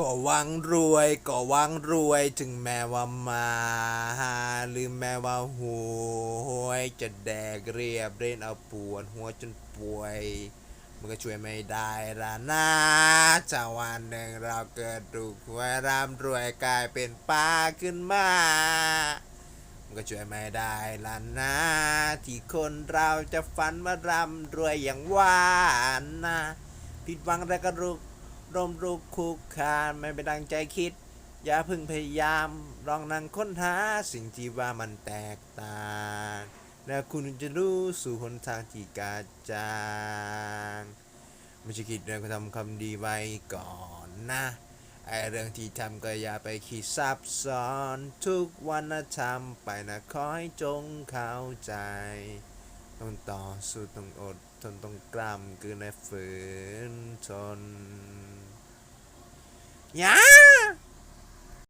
ก็วังรวยก็วังรวยถึงแม้ว่ามาหรือแม้ว่าหวยจะแดกเรียบเล่นเอาปวดหัวจนป่วย มันก็ช่วยไม่ได้ละนะจะวันหนึ่งเราเกิดถูกหวยร่ำรวยกลายเป็นป้าขึ้นมา มันก็ช่วยไม่ได้ละนะที่คนเราจะฝันว่าร่ำรวยอย่างว่านะผิดหวังแล้วก็รุก ร่มรุกคุกคานไม่ไปดังใจคิด อย่าพึ่งพยายามลองนั่งค้นหาสิ่งที่ว่ามันแตกต่าง แล้วคุณจะรู้สู่หนทางที่กาจางไม่ใช่คิดเรื่องทำคำดีไว้ก่อนนะไอเรื่องที่ทำก็อย่าไปคิดซับซ้อนทุกวันนะทำไปนะขอให้จงเข้าใจ ต้องต่อสู้ต้องอดทนต้องกล้ำกืนและฝืนทน ยา